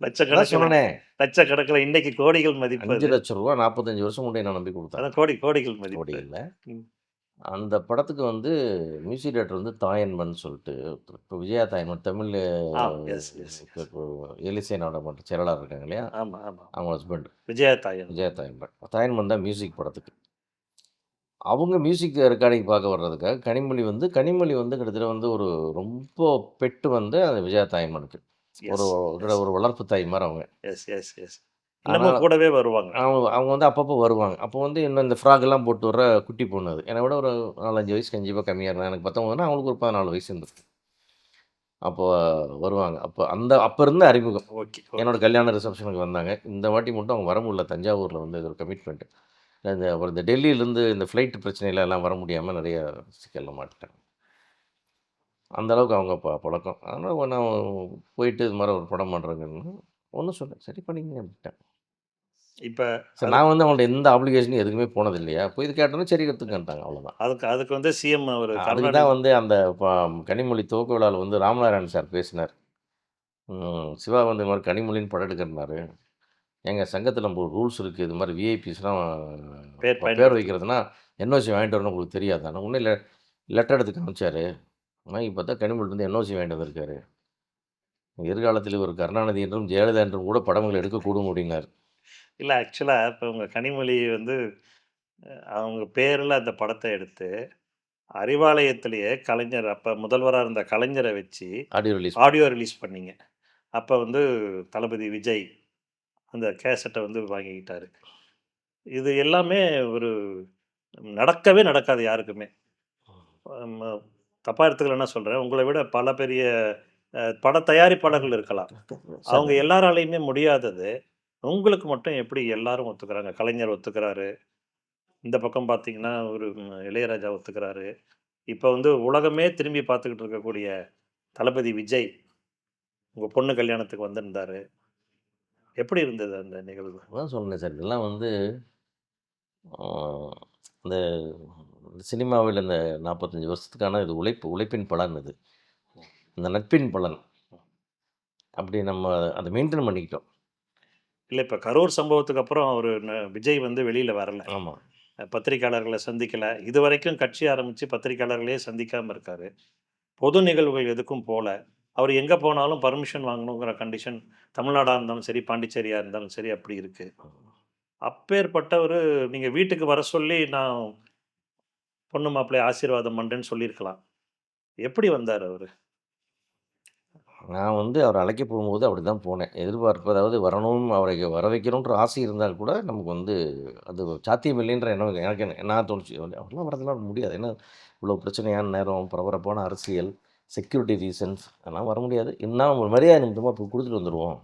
லட்சக்கணக்குல
சொன்னனே.
லட்சக்கணக்குல இன்னைக்கு கோடிகள் மதிப்பு
ரூ.
அது.
5,00,000 45 வருஷம் முன்னாடி என்ன நம்பி குடுத்தாங்க.
அதான் கோடி கோடிகள் மதிப்பு.
கோடி இல்ல.
ம்.
அந்த படத்துக்கு வந்து மியூசிக் டைரக்டர் வந்து தாயன்பன் சொல்லிட்டு. இப்போ விஜயா தாயன்பன் தமிழ் எலிசை நாடகமன்ற செயலாளர் இருக்காங்க இல்லையா?
ஆமாம் ஆமாம்
அவங்க ஹஸ்பண்ட்
விஜயா தாயன்
விஜயா தாயன்பன் தாயன்பன் தான் மியூசிக் படத்துக்கு. அவங்க மியூசிக் ரெக்கார்டிங் பார்க்க வர்றதுக்காக கனிமொழி வந்து கனிமொழி வந்து கிட்டத்தட்ட வந்து ஒரு ரொம்ப பெட்டு வந்து அந்த விஜயா தாயம்மனுக்கு ஒரு ஒரு வளர்ப்பு தாய் மாதிரி அவங்க.
எஸ் எஸ் எஸ்
அதனால-
கூடவே வருவாங்க.
அவங்க அவங்க வந்து அப்பப்போ வருவாங்க. அப்போ வந்து இன்னும் இந்த ஃப்ராக் எல்லாம் போட்டு வர குட்டி பொண்ணு அது. என்னை விட ஒரு நாலஞ்சு வயசு கண்டிப்பாக கம்மியாக இருந்தா. எனக்கு பத்தொம்பதுனா அவங்களுக்கு ஒரு பதினாலு வயசு இருந்திருக்கு அப்போ வருவாங்க. அப்போ அந்த அப்போ இருந்த அறிமுகம்.
ஓகே
என்னோட கல்யாண ரிசப்ஷனுக்கு வந்தாங்க. இந்த வாட்டி மட்டும் அவங்க வர முடியல. தஞ்சாவூரில் வந்து இது ஒரு கமிட்மெண்ட் இந்த அப்புறம் இந்த டெல்லியிலேருந்து இந்த ஃப்ளைட் பிரச்சனையில எல்லாம் வர முடியாமல் நிறைய சிக்கலில் மாட்டிட்டாங்க. அந்த அளவுக்கு அவங்க ப பழக்கம். அதனால் நான் போயிட்டு இது மாதிரி ஒரு படம் பண்ணுறேங்கன்னு ஒன்றும் சொன்னேன். சரி பண்ணிங்க அப்படின்ட்டேன்.
இப்போ
சரி நான் வந்து அவங்கள்ட்ட எந்த ஆப்ளிகேஷனும் எதுக்குமே போனது இல்லையா போய் இது கேட்டோன்னா சரி எடுத்துக்கிட்டாங்க அவ்வளோதான்
அதுக்கு அதுக்கு வந்து சிஎம் ஒரு
அதுக்கு தான் வந்து அந்த கனிமொழி துவக்க விழாவில் வந்து ராமநாராயணன் சார் பேசினார். சிவா வந்து இது மாதிரி கனிமொழின்னு படம் எடுக்கிறனாரு எங்கள் சங்கத்தில் நம்ம ஒரு ரூல்ஸ் இருக்குது இது மாதிரி விஐபிஸ்லாம்
பேர்
பேர் வைக்கிறதுனா என்ஓசி வாங்கிட்டு வரணும் உங்களுக்கு தெரியாதானே ஒன்றும் இல்லை லெட்டர் எடுத்து காமிச்சாரு. வாங்கி பார்த்தா கனிமொழி வந்து என்ஓசி வாங்கிட்டு வந்திருக்காரு. எதிர்காலத்தில் ஒரு கருணாநிதி என்றும் ஜெயலலிதா என்றும் கூட படங்கள் எடுக்கக்கூடும் அப்படின்னார்.
இல்லை ஆக்சுவலாக இப்போ உங்க கனிமொழி வந்து அவங்க பேரில் அந்த படத்தை எடுத்து அறிவாலயத்திலேயே கலைஞர் அப்போ முதல்வராக இருந்த கலைஞரை வச்சு
ஆடியோ ரிலீஸ்
ஆடியோ ரிலீஸ் பண்ணீங்க. அப்போ வந்து தளபதி விஜய் அந்த கேசட்டை வந்து வாங்கிக்கிட்டாரு. இது எல்லாமே ஒரு நடக்கவே நடக்காது யாருக்குமே. தப்பாக எடுத்துக்கலன்னா சொல்கிறேன் உங்களை விட பல பெரிய பட தயாரிப்பாளர்கள் இருக்கலாம். அவங்க எல்லாராலையுமே முடியாதது உங்களுக்கு மட்டும் எப்படி எல்லாரும் ஒத்துக்கிறாங்க? கலைஞர் ஒத்துக்கிறாரு. இந்த பக்கம் பார்த்தீங்கன்னா ஒரு இளையராஜா ஒத்துக்கிறாரு. இப்போ வந்து உலகமே திரும்பி பார்த்துக்கிட்டு இருக்கக்கூடிய தளபதி விஜய் உங்கள் பொண்ணு கல்யாணத்துக்கு வந்திருந்தாரு. எப்படி இருந்தது அந்த நிகழ்வு?
அதான் சொன்னேன் சார் இதெல்லாம் வந்து இந்த சினிமாவில் இந்த நாற்பத்தஞ்சு வருஷத்துக்கான இது உழைப்பு உழைப்பின் பலன் இது. இந்த நட்பின் பலன். அப்படி நம்ம அதை மெயின்டைன் பண்ணிக்கிட்டோம்.
இல்லை இப்போ கரூர் சம்பவத்துக்கு அப்புறம் அவர் விஜய் வந்து வெளியில் வரல.
ஆமாம்
பத்திரிக்கையாளர்களை சந்திக்கலை. இது வரைக்கும் கட்சி ஆரம்பித்து பத்திரிக்கையாளர்களே சந்திக்காமல் இருக்காரு. பொது நிகழ்வுகள் எதுக்கும் போல அவர் எங்கே போனாலும் பர்மிஷன் வாங்கணுங்கிற கண்டிஷன் தமிழ்நாடாக இருந்தாலும் சரி பாண்டிச்சேரியாக இருந்தாலும் சரி அப்படி இருக்குது அப்பேற்பட்டவர் நீங்கள் வீட்டுக்கு வர சொல்லி நான் பொண்ணு மாப்பிள்ளை ஆசீர்வாதம் பண்ணுறேன்னு சொல்லியிருக்கலாம். எப்படி வந்தார் அவர்?
நான் வந்து அவர் அழைக்க போகும்போது அப்படி தான் போனேன். எதிர்பார்ப்பு அதாவது வரணும் அவரை வர வைக்கணுன்ற ஆசை இருந்தால் கூட நமக்கு வந்து அது சாத்தியம் இல்லைன்ற எண்ணம் எனக்கு என்ன- நான் தோணுச்சு. அவரெல்லாம் வரதெல்லாம் முடியாது. ஏன்னா இவ்வளோ பிரச்சனையான நேரம் பரபரப்பான அரசியல் செக்யூரிட்டி ரீசன்ஸ் அதெல்லாம் வர முடியாது. இன்னும் ஒரு மரியாதை நிமிடமாக இப்போ கொடுத்துட்டு வந்துடுவோம்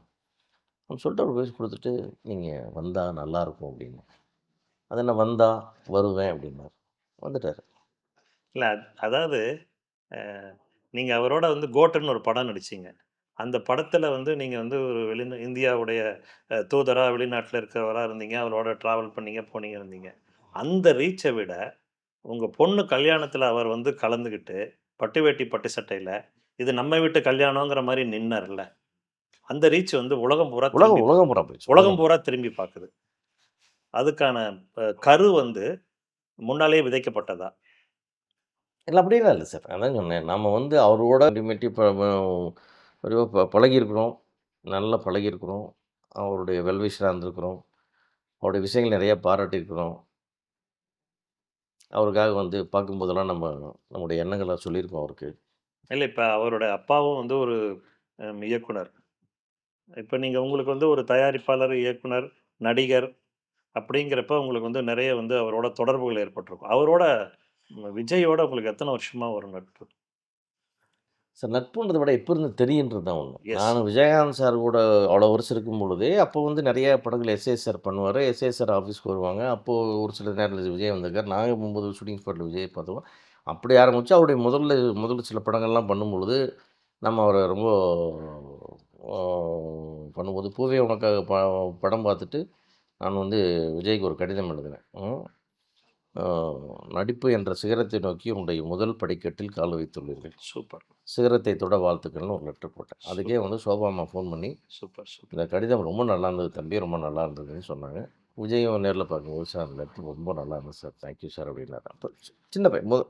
அப்படின்னு சொல்லிட்டு அவர் பேசி கொடுத்துட்டு நீங்கள் வந்தால் நல்லாயிருக்கும் அப்படின்னு. அது என்ன வந்தால் வருவேன் அப்படின்னார். வந்துட்டார்.
இல்லை அதாவது நீங்கள் அவரோட வந்து கோட்டன்னு ஒரு படம் நடிச்சீங்க. அந்த படத்தில் வந்து நீங்கள் வந்து ஒரு வெளி இந்தியாவுடைய தூதராக வெளிநாட்டில் இருக்கிறவராக இருந்தீங்க. அவரோட ட்ராவல் பண்ணீங்க போனீங்க இருந்தீங்க. அந்த ரீச்சை விட உங்கள் பொண்ணு கல்யாணத்தில் அவர் வந்து கலந்துக்கிட்டு பட்டு வேட்டி பட்டு சட்டையில் இது நம்ம வீட்டு கல்யாணங்கிற மாதிரி நின்னார்ல. அந்த ரீச் வந்து உலகம் பூரா
உலகம் உலகம் பூரா போயிடுச்சு.
உலகம் பூரா திரும்பி பார்க்குது அதுக்கான கரு வந்து முன்னாலே விதைக்கப்பட்டதா?
இல்லை அப்படிலாம் இல்லை சார். அதான் சொன்னேன். நம்ம வந்து அவரோட அல்டிமேட்லி ப பழகியிருக்கிறோம். நல்லா பழகியிருக்கிறோம். அவருடைய வெல்விஷராக இருந்திருக்கிறோம். அவருடைய விஷயங்கள் நிறையா பாராட்டியிருக்கிறோம். அவருக்காக வந்து பார்க்கும்போதெல்லாம் நம்ம நம்முடைய எண்ணங்களை சொல்லியிருக்கோம் அவருக்கு.
இல்லை இப்போ அவரோட அப்பாவும் வந்து ஒரு இயக்குனர். இப்போ நீங்கள் உங்களுக்கு வந்து ஒரு தயாரிப்பாளர் இயக்குனர் நடிகர் அப்படிங்கிறப்ப உங்களுக்கு வந்து நிறைய வந்து அவரோட தொடர்புகள் ஏற்பட்டிருக்கும். அவரோட விஜயோட உங்களுக்கு எத்தனை வருஷமா ஒரு நட்பு?
சார் நட்புன்றதை விட எப்போ இருந்து தெரியுன்றது தான் ஒன்று. நான் விஜயகாந்த் சார் கூட அவ்வளோ வருஷம் இருக்கும் பொழுதே அப்போ வந்து நிறைய படங்கள் எஸ்ஏ சார் பண்ணுவார். எஸ்ஏ சார் ஆஃபீஸ்க்கு வருவாங்க. அப்போது ஒரு சில நேரத்தில் விஜய் வந்திருக்கார். நாங்கள் போகும்போது ஷூட்டிங் ஸ்பாட்டில் விஜய் பார்த்தோம். அப்படி ஆரம்பித்து அவருடைய முதல்ல முதல்ல சில படங்கள்லாம் பண்ணும்பொழுது நம்ம அவரை ரொம்ப பண்ணும்போது பூவே உனக்காக ப படம் பார்த்துட்டு நான் வந்து விஜய்க்கு ஒரு கடிதம் எழுதினேன். நடிப்பு என்ற சிகரத்தை நோக்கி உன்னுடைய முதல் படிக்கட்டில் கால் வைத்துள்ளீர்கள்.
சூப்பர்.
சிகரத்தை தொட வாழ்த்துக்கள்னு ஒரு லெட்டர் போட்டேன். அதுக்கே வந்து சோபாமா ஃபோன் பண்ணி
சூப்பர் சூப்பர்.
இந்த கடிதம் ரொம்ப நல்லா இருந்தது தம்பி ரொம்ப நல்லா இருந்ததுன்னு சொன்னாங்க. விஜயும் நேரில் பார்க்கும்போது சார் அந்த இடத்துல ரொம்ப நல்லா இருந்துச்சு சார். தேங்க்யூ சார் அப்படின்னாரு. அப்போ சின்ன பையன் முத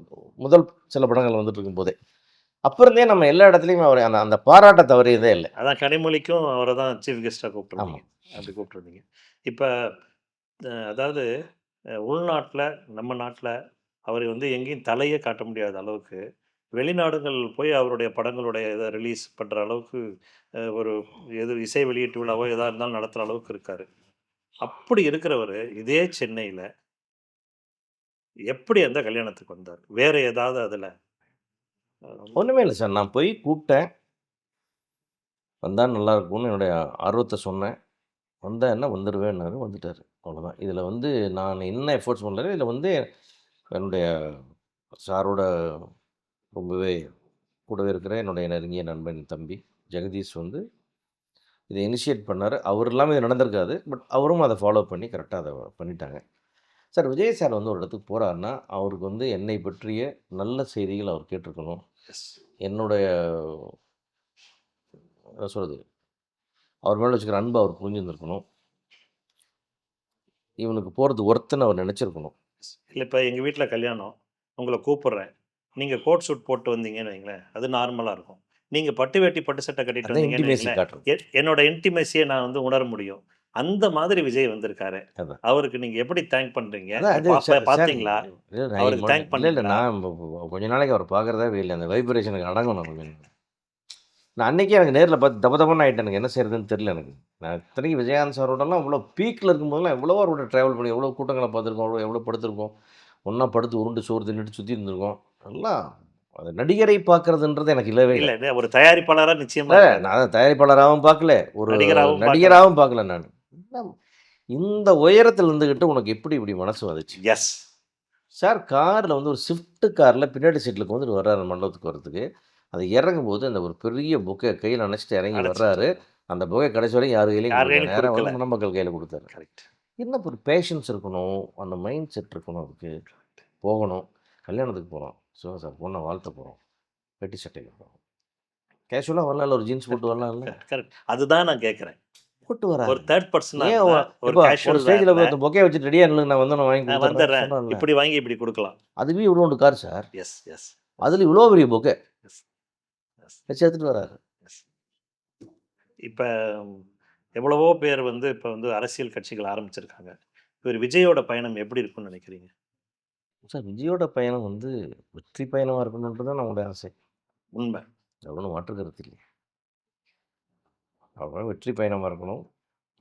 முதல் சில படங்கள் வந்துட்டு இருக்கும்போதே. அப்போ இருந்தே நம்ம எல்லா இடத்துலையும் அவர் அந்த அந்த பாராட்ட தவறியதே இல்லை.
அதான் கனிமொழிக்கும் அவரை தான் சீஃப் கெஸ்ட்டாக
ஆமாம்
கூப்பிட்டுருந்தீங்க. அப்படி கூப்பிட்டுருந்தீங்க. இப்போ அதாவது உள்நாட்டில் நம்ம நாட்டில் அவரை வந்து எங்கேயும் தலையே காட்ட முடியாத அளவுக்கு வெளிநாடுகள் போய் அவருடைய படங்களுடைய இதை ரிலீஸ் பண்ணுற அளவுக்கு ஒரு எது இசை வெளியீட்டு விழாவோ எதாக இருந்தாலும் நடத்துகிற அளவுக்கு இருக்கார். அப்படி இருக்கிறவர் இதே சென்னையில் எப்படி அந்த கல்யாணத்துக்கு வந்தார்? வேறு ஏதாவது அதில்?
ஒன்றுமே இல்லை சார். நான் போய் கூப்பிட்டேன். வந்தால் நல்லா இருக்கும்னு என்னுடைய ஆர்வத்தை சொன்னேன். வந்தா என்ன? வந்துடுவேன்னாரு வந்துட்டார். அவ்வளோதான் இதில் வந்து நான் என்ன எஃபோர்ட்ஸ் பண்ணல இதில் வந்து என்னுடைய சாரோட ரொம்பவே கூடவே இருக்கிற என்னுடைய நெருங்கிய நண்பன் தம்பி ஜெகதீஷ் வந்து இதை இனிஷியேட் பண்ணார். அவர் இல்லாமல் இது நடந்திருக்காது பட் அவரும் அதை ஃபாலோ பண்ணி கரெக்டாக அதை பண்ணிட்டாங்க. சார் விஜய் சார் வந்து ஒரு இடத்துக்கு போகிறாருன்னா அவருக்கு வந்து என்னை பற்றிய நல்ல செய்திகள் அவர் கேட்டிருக்கணும். என்னுடைய என்ன சொல்கிறது அவர் மேலே வச்சுக்கிற அன்பை அவர் புரிஞ்சுருந்துருக்கணும். இவனுக்கு போகிறது ஒருத்தன்னு அவர் நினச்சிருக்கணும்.
இல்லை இப்போ எங்கள் வீட்டில் கல்யாணம். உங்களை கூப்பிட்றேன். நீங்கள் கோட் சூட் போட்டு வந்தீங்கன்னு வைங்களேன் அது நார்மலாக இருக்கும். நீங்கள் பட்டு வேட்டி பட்டு சட்டை கட்டிட்டு வந்தீங்கன்னு என்னோட இன்டிமேசியை நான் வந்து உணர முடியும். அந்த மாதிரி விஜய் வந்திருக்காரு. அவருக்கு நீங்கள் எப்படி தேங்க் பண்ணுறீங்க
அதான் அது
பா-
சார், சார்,
பார்த்தீங்களா
இல்ல, நான்
அவருக்கு
இல்ல,
பண்ணீங்களா?
நான் கொஞ்ச நாளைக்கு அவர் பார்க்குறதே இல்லை. அந்த வைப்ரேஷனுக்கு அடங்கணும் நான் அன்னைக்கே எனக்கு நேரில் பார்த்து தப தபன்னு ஆகிட்டேன் எனக்கு என்ன செய்யறதுன்னு தெரியல எனக்கு. நான் இத்தனைக்கு விஜயகாந்த் சாரோடலாம் இவ்வளோ பீக்கில் இருக்கும்போதெல்லாம் எவ்வளோ அவரோட ட்ராவல் பண்ணி எவ்வளோ கூட்டங்களை பார்த்துருக்கோம் எவ்வளோ எவ்வளோ படுத்திருக்கோம். ஒன்றா படுத்து உருண்டு சோறு தின்னுட்டு சுற்றி இருந்திருக்கோம். எல்லாம் அது நடிகரை பார்க்கறதுன்றது எனக்கு இல்லவே இல்லை.
ஒரு தயாரிப்பாளராக நிச்சயமா
இல்ல, நான் தயாரிப்பாளராகவும் பார்க்கல ஒரு
நடிகராகவும் பார்க்கல.
நடிகராகவும் பார்க்கல நான். இந்த உயரத்தில் இருந்துக்கிட்டு உனக்கு எப்படி இப்படி மனசு வந்துச்சு?
எஸ்
சார் காரில் வந்து ஒரு ஸ்விஃப்ட் காரில் பின்னாடி சீட்டில் வந்துட்டு வர்றாரு மண்டபத்துக்கு வரதுக்கு அது இறங்கும் போது அந்த ஒரு பெரிய புக்கை கையில் அணைச்சிட்டு இறங்கி வர்றாரு. அந்த புக்கை கடைசி வரைக்கும் யார் கையிலையும்
யார்
கொடுக்கல.
கையிலும்
நேரா வந்து
கொடுக்கல.
மணமக்கள் கையில் கொடுத்தாரு.
கரெக்ட்
என்ன ஒரு பேஷன்ஸ் இருக்கணும் அந்த மைண்ட் செட் இருக்கணும் அதுக்கு. போகணும். கல்யாணத்துக்கு போகிறோம் சிவா சார் பொண்ணை வாழ்த்த போகிறோம் வெட்டி சட்டையில் போகிறோம் கேஷுவலாக வரலாம்ல ஒரு ஜீன்ஸ் போட்டு வரலாம்ல.
கரெக்ட் அதுதான் நான் கேட்குறேன்.
போட்டு
ஒரு
வராரு
தேர்ட் பர்சன் ஒரு
ஒரு
கேஷுவல்
ஸ்டேஜில் வச்சுட்டு ரெடியாக இல்லை நான் வந்து நான் வாங்கி
வந்துடுறேன் இப்படி வாங்கி இப்படி கொடுக்கலாம்.
அதுவே இவ்வளோ கார் சார்
எஸ் எஸ்
அதில் இவ்வளோ பெரிய பொக்கே. வச்சு எடுத்துகிட்டு வராரு.
இப்போ எவ்வளவோ பேர் வந்து இப்போ வந்து அரசியல் கட்சிகள் ஆரம்பிச்சிருக்காங்க. இவர் விஜயோட பயணம் எப்படி இருக்கும்னு நினைக்கிறீங்க?
சார் விஜயோட பயணம் வந்து வெற்றி பயணமாக இருக்கணுன்றது தான் நம்மளுடைய ஆசை.
உண்மை.
ஒன்றும் மாற்று கருத்து இல்லை அவ்வளோ வெற்றி பயணமாக இருக்கணும்.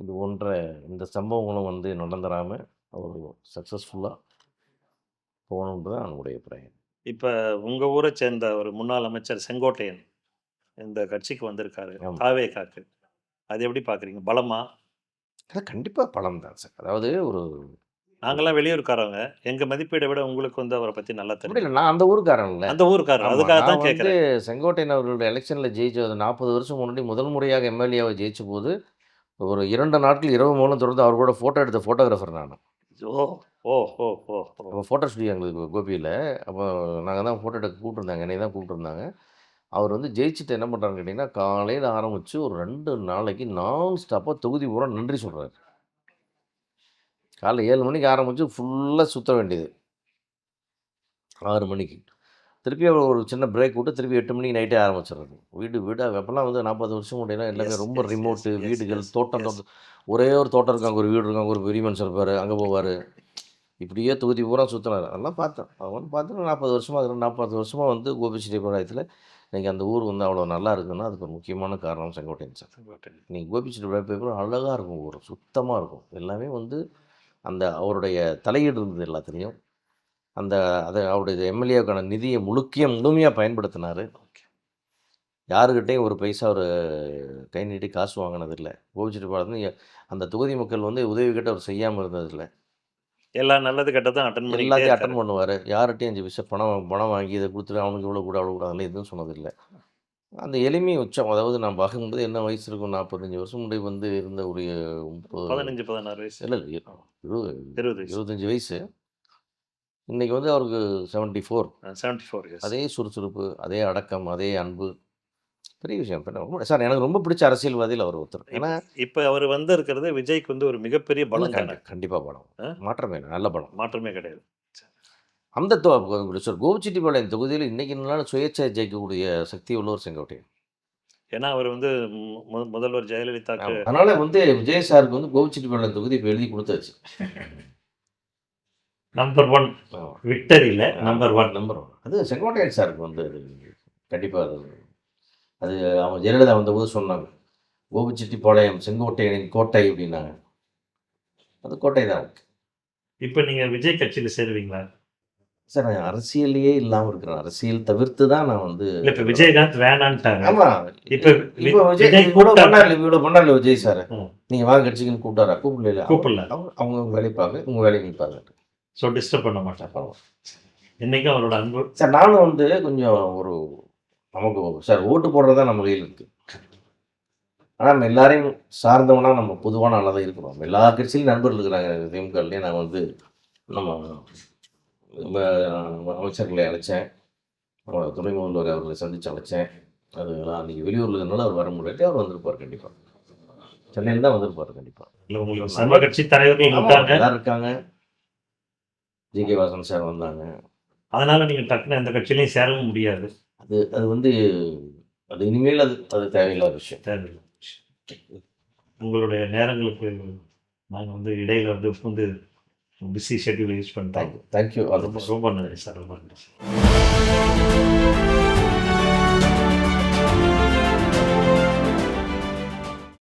இது போன்ற இந்த சம்பவங்களும் வந்து நடந்துடாமல் அவர் சக்ஸஸ்ஃபுல்லாக போகணுன்றது தான் நம்முடைய பிரயம்.
இப்போ உங்கள் ஊரை சேர்ந்த ஒரு முன்னாள் அமைச்சர் செங்கோட்டையன் இந்த கட்சிக்கு வந்திருக்காரு.
ஆமா.
தாவேகாக்கு. அது எப்படி பார்க்குறீங்க? பலமா?
அது கண்டிப்பாக பலம் தான் சார். அதாவது ஒரு
நாங்கெல்லாம் வெளியூர்காரவங்க. எங்கள் மதிப்பீடை விட உங்களுக்கு வந்து அவரை பற்றி நல்லா தெரியும்.
இல்லை நான் அந்த ஊருக்காரன் இல்லை
அந்த ஊருக்காரர்
ஆமா,
அதுக்காக தான் கேட்குறேன்.
செங்கோட்டையன் அவர்களுடைய எலெக்ஷனில் ஜெயிச்சது நாற்பது வருஷம் முன்னாடி முதல் முறையாக எம்எல்ஏவை ஜெயிச்ச போது ஒரு இரண்டு நாட்கள் இரவு மூலம் தொடர்ந்து அவர் கூட ஃபோட்டோ எடுத்த ஃபோட்டோகிராஃபர் நான்.
ஓ ஓ ஓ ஓ.
ஃபோட்டோ ஸ்டுடியோ எங்களுக்கு கோபியில். அப்போ நாங்கள் தான் ஃபோட்டோ எடுக்க கூப்பிட்டுருந்தாங்க என்னை தான் கூப்பிட்டுருந்தாங்க. அவர் வந்து ஜெயிச்சுட்டு என்ன பண்ணுறாருன்னு கேட்டிங்கன்னா காலையில் ஆரம்பித்து ஒரு ரெண்டு நாளைக்கு நான் ஸ்டாப்பாக தொகுதி பூரா நன்றி சொல்கிறாரு காலைல ஏழு மணிக்கு ஆரம்பித்து ஃபுல்லாக சுற்ற வேண்டியது. ஆறு மணிக்கு. திருப்பி அவர் ஒரு சின்ன பிரேக் விட்டு திருப்பி எட்டு மணிக்கு நைட்டே ஆரம்பிச்சிடுறது வீடு வீடு அப்போல்லாம் வந்து நாற்பது வருஷம் முடியலாம் எல்லாமே ரொம்ப ரிமோட்டு வீடுகள் தோட்டம். தோட்டம். ஒரே ஒரு தோட்டம் இருக்கும் அங்கே ஒரு வீடு இருக்கும் அங்கே ஒரு பெரிய மனுஷன் இருப்பார் அங்கே போவார். இப்படியே தொகுதி பூரா சுற்றினார் அதெல்லாம் பார்த்தேன். அவன் பார்த்து நாற்பது வருஷமாக அது நாற்பது வருஷமாக வந்து கோபிச்செட்டிப்பாளையத்தில் இன்றைக்கி அந்த ஊர் வந்து அவ்வளோ நல்லா இருக்குன்னா அதுக்கு ஒரு முக்கியமான காரணம் செங்கோட்டையன் சார். நீங்கள் கோபிச்செட்டிப்பாளையம் அழகாக இருக்கும் ஊர் சுத்தமாக இருக்கும். எல்லாமே வந்து அந்த அவருடைய தலையீடு இருந்தது எல்லாத்துலேயும். அந்த அதை அவருடைய எம்எல்ஏவுக்கான நிதியை முழுக்கிய முழுமையாக பயன்படுத்தினார்.
ஓகே.
யாருக்கிட்டையும் ஒரு பைசா ஒரு கை நீட்டி காசு வாங்கினதில்லை கோபிச்செட்டிப்பாளையத்தில் அந்த தொகுதி மக்கள் வந்து உதவி கிட்ட அவர் செய்யாமல் இருந்ததில்லை
எல்லா நல்லது கெட்டதும் அட்டன் பண்ணிக்கிட்டே
எல்லாத்தையும் அட்டன் பண்ணுவார். யார்கிட்டையும் அஞ்சு விஷயம் பணம் பணம் வாங்கி இதை கொடுத்துட்டு அவனுக்கு இவ்வளோ கூட அவ்வளோ கூட அதெல்லாம் எதுவும் சொன்னதில்லை. அந்த எளிமை உச்சம் அதாவது நான் பார்க்கும்போது என்ன வயசு இருக்கும்? நாற்பத்தஞ்சு வருஷம் முன்னாடி வந்து இருந்த ஒரு முப்பது
பதினஞ்சு பதினாறு வயசு.
இல்லை இருபது
இருபது
இருபத்தஞ்சி வயசு. இன்றைக்கி வந்து அவருக்கு செவன்ட்டி ஃபோர்
செவன்டி ஃபோர்
அதே சுறுசுறுப்பு அதே அடக்கம் அதே அன்பு. பெரிய விஷயம். ரொம்ப சார் எனக்கு ரொம்ப பிடிச்ச அரசியல்வாதியில அவர் ஒருத்தர். ஏன்னா
இப்ப அவர் வந்திருக்கிறது விஜய்க்கு வந்து ஒரு மிகப்பெரிய பலம் தானே.
கண்டி கண்டிப்பா பலம்.
ஆ?
மாற்றமே. நல்ல பலம்.
மாற்றமே கிடையாது.
அந்த சார் கோபிச்செட்டிப்பாளையம் தொகுதியில இன்னைக்கு நாள் சுயேட்சை ஜெயிக்கக்கூடிய சக்தி உள்ளவர் செங்கோட்டையன்.
ஏன்னா அவர் வந்து முதல்வர் ஜெயலலிதாக்கு
ஆமா. அதனால வந்து விஜய் சாருக்கு வந்து கோபிச்செட்டிப்பாளையம் தொகுதி இப்ப எழுதி குடுத்தாச்சு.
Number one. விக்டரியில number one
number one. அது செங்கோட்டையன் சாருக்கு வந்து அது கண்டிப்பா அது அது அவங்க ஜெயலலிதா வந்தபோது சொன்னாங்க. கோபிச்செட்டிப்பாளையம் செங்கோட்டையனின் கோட்டை அப்படின்னாங்க. அது கோட்டை தான்.
இப்ப நீங்க விஜய் கட்சியில சேருவீங்களா
சார் நான் அரசியல்லயே இல்லாம இருக்கிறேன். அரசியல் தவிர்த்து தான் நான் வந்து
இப்ப விஜயகாந்த் வேணான்ட்டாங்க
ஆமா.
இப்ப
இப்ப விஜய்
கூப்பிட்டா-
பண்ணாரு இவ்வளவு பண்ணாரு விஜய் சார்.
ம்.
நீங்க வாங்க கட்சிக்குன்னு கூப்பிட்டாரா? கூப்பிடல.
கூப்பிடல.
அவங்க அவங்க வேலையை பார்க்க உங்க வேலையை நீ பாருங்க.
ஸோ டிஸ்டர்ப் பண்ண மாட்டாங்க இன்னைக்கும் அவரோட அன்பு
சார் நானும் வந்து கொஞ்சம் ஒரு நமக்கு சார் ஓட்டு போடுறது தான் நம்ம கையில் இருக்கு. ஆனா நம்ம எல்லாரையும் சார்ந்தவனா நம்ம பொதுவான ஆளா தான் இருக்கிறோம். எல்லா கட்சியிலும் நண்பர்கள் இருக்கிறாங்க. திமுகலயே நான் வந்து நம்ம அமைச்சர்களை அழைச்சேன். துணை முதல்வர் அவர்களை சந்திச்சு அழைச்சேன். அது நான் அன்னைக்கு வெளியூர்ல இருந்தனால அவர் வர முடியாட்டி அவர் வந்திருப்பார் கண்டிப்பா. சென்னையில் தான் வந்திருப்பார் கண்டிப்பா.
இல்ல உங்களுக்கு சர்வ கட்சி தலைவர்கள்
இருக்காங்க. ஜி கே வாசன் சார் வந்தாங்க.
அதனால நீங்க டக்குன்னு எந்த கட்சியிலையும் சேரவும் முடியாது
அது அது வந்து அது இனிமேல் அது அது தேவையில்லாத விஷயம்.
தேவையில்லை உங்களுடைய நேரங்களுக்கு நாங்கள் வந்து இடையில வந்து வந்து பிஸி ஷெட்யூல் யூஸ் பண்ணிட்டோம்.
தேங்க்யூ தேங்க்யூ அது
ரொம்ப ரொம்ப நன்றி சார். ரொம்ப நன்றி